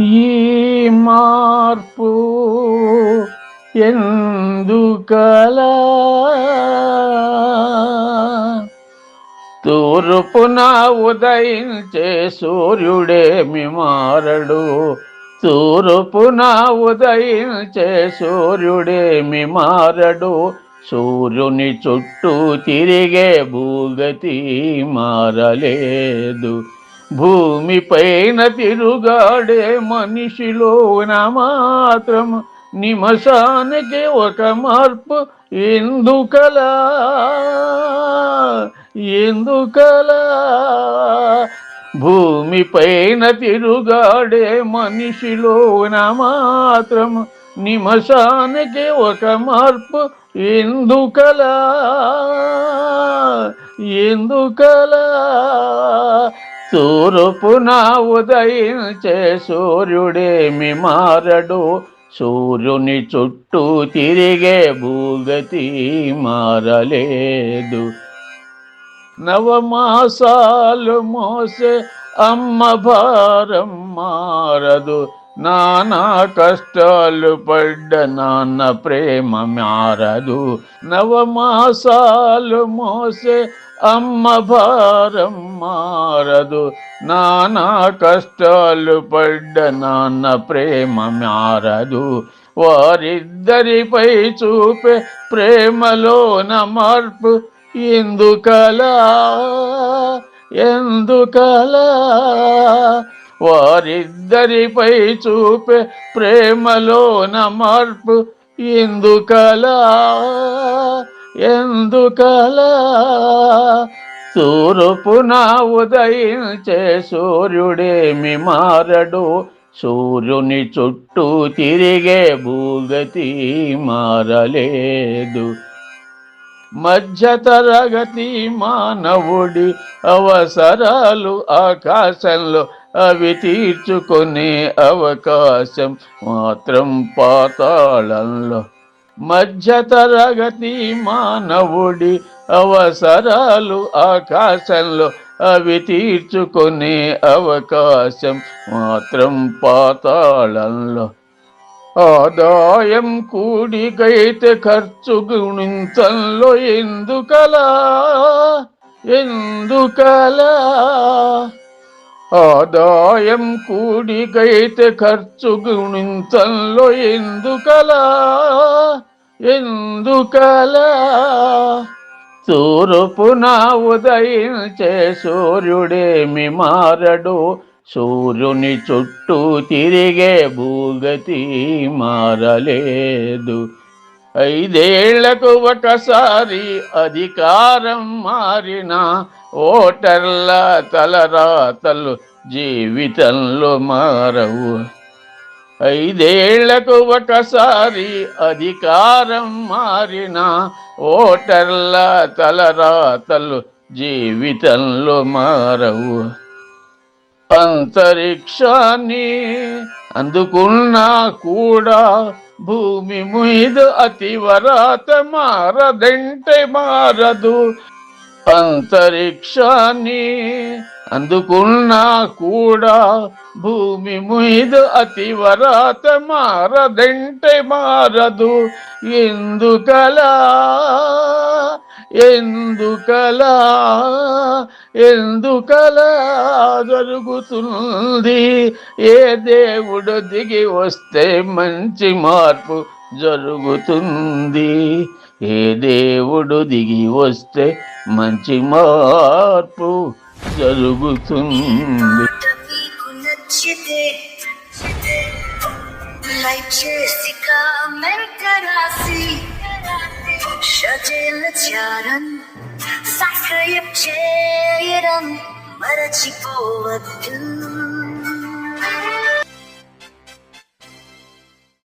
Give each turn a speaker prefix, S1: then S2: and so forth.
S1: ఈ మార్పు ఎందుకలా? తూర్పున ఉదయించే సూర్యుడేమి మారడు. తూర్పున ఉదయించే సూర్యుడేమి మారడు. సూర్యుని చుట్టూ తిరిగే భూగతి మారలేదు. భూమిపైన తిరుగాడే మనిషిలోన మాత్రం నిమసానికి ఒక మార్పు. ఎందుకలా? ఎందుకలా? భూమిపైన తిరుగాడే మనిషిలోన మాత్రం నిమసానికి ఒక మార్పు. ఎందుకలా? ఎందుకలా? తూర్పున ఉదయించే సూర్యుడేమి మారడు. సూర్యుని చుట్టూ తిరిగే భూగతి మారలేదు. నవమాసాలు మోసే అమ్మ భారం మారదు. నానా కష్టాలు పడ్డ నాన్న ప్రేమ మారదు. నవమాసాలు మోసే అమ్మ భారం మారదు. నానా కష్టాలు పడ్డ నాన్న ప్రేమ మారదు. వారిద్దరిపై చూపే ప్రేమలోన మార్పు ఎందుకలా? ఎందుకలా? వారిద్దరిపై చూపే ప్రేమలోన మార్పు ఎందుకలా? ఎందుకలా? తూరుపున ఉదయించే సూర్యుడేమి మారడు. సూర్యుని చుట్టూ తిరిగే భూగతి మారలేదు. మధ్యతరగతి మానవుడి అవసరాలు ఆకాశంలో అవి తీర్చుకునే అవకాశం మాత్రం పాతాళంలో. మధ్యతరగతి మానవుడి అవసరాలు ఆకాశంలో అవి తీర్చుకునే అవకాశం మాత్రం పాతాళంలో. ఆదాయం కూడికైతే ఖర్చు గుణింతంలో ఎందుకలా? ఎందుకలా? ఆదాయం కూడికైతే ఖర్చు గుణింతంలో ఎందుకలా? ఎందుకలా? తూర్పున ఉదయించే సూర్యుడేమి మారడు. సూర్యుని చుట్టూ తిరిగే భూగతి మారలేదు. ఐదేళ్ళకు ఒకసారి అధికారం మారినా ఓటర్ల తలరాతలు జీవితంలో మారవు. ఐదేళ్ళకు ఒకసారి అధికారం మారిన ఓటర్ల తలరాతలు జీవితంలో మారవు. అంతరిక్షాన్ని అందుకున్నా కూడా భూమి మీద అతివరాత మారదంటే మారదు. అంతరిక్షాన్ని అందుకున్నా కూడా భూమి మీద అతివరాత మారదంటే మారదు. ఎందుకలా? ఎందుకలా? ఎందుకలా జరుగుతుంది? ఏ దేవుడు దిగి వస్తే మంచి మార్పు జరుగుతుంది. ఏ దేవుడు దిగి వస్తే మంచి మార్పు జరుగుతుంది.
S2: లైక్ చేసి కామెంట్ రాసి. షజేల సబ్స్క్రైబ్ చేయడం మరచిపోవద్దు